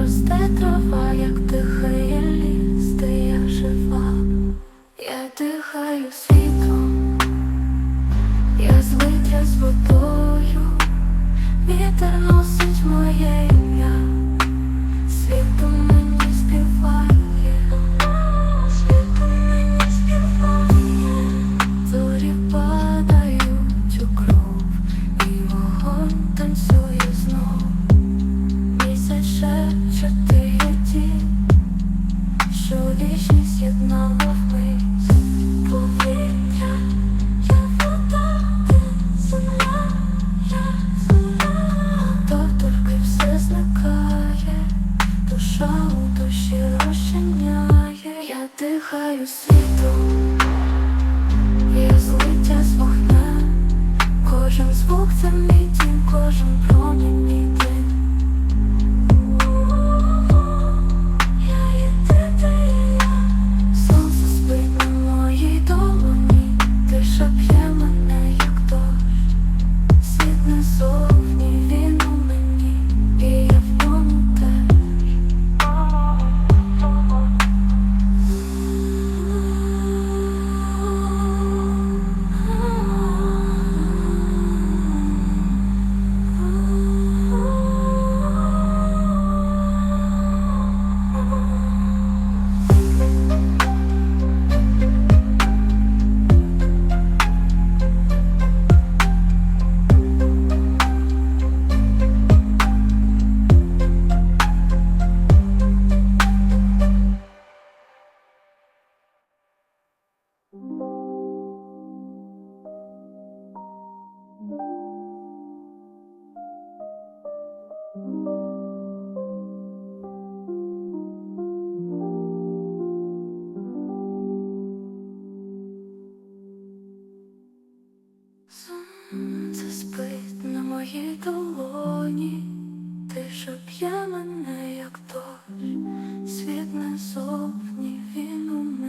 росте трава, як дихає ліс, ти як жива, я дихаю світом, я злиття з води. душі розчиняє, я дихаю світом. Сонце спить на моїй долоні, ти шеп'є мене, як дощ, світ не зовні він у мене.